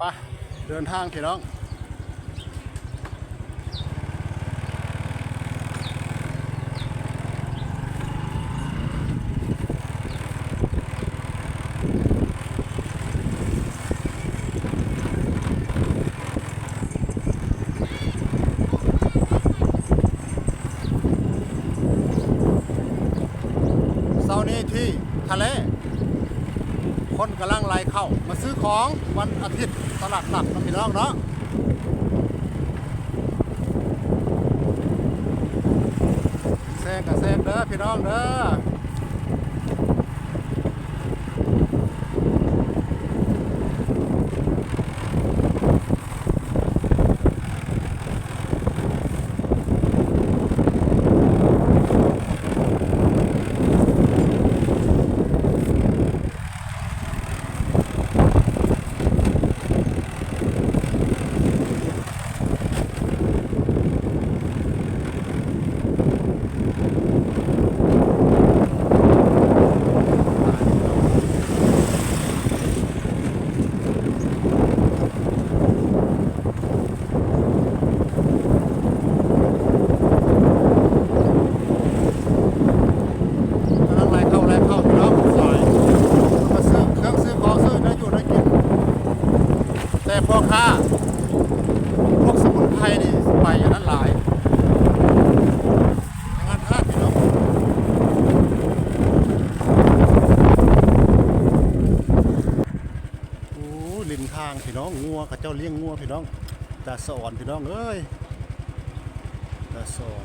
ไปเดินทางพี่น้องเสาร์นี้ที่ทะเล คนกำลังไล่เข้า มาซื้อของวันอาทิตย์ตลาดหลักนะพี่น้องเนาะแซงกับแซงเด้อพี่น้องเด้อกำลังไล่เข้าไล่เข้าพี่น้องสายมาซื้อเครื่องซื้อของซื้อเนื้ออยู่เนื้อกิน แต่พ่อค้าพวกสมุนไพรนี่ไปอย่างนั้นหลายงานพลาดพี่น้องโอ้ลินทางพี่น้องงัวเขาเจ้าเลี้ยงงัวพี่น้องตาสอนพี่น้องเอ้ยตาสอน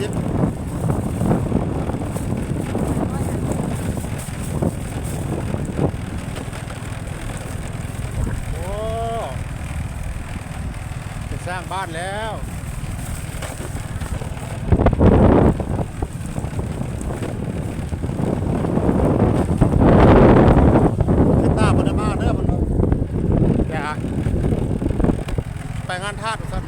สิบโอ้จะสร้างบ้านแล้วทิศหน้านมาเด้อมันอย่าไปงานทาสสัน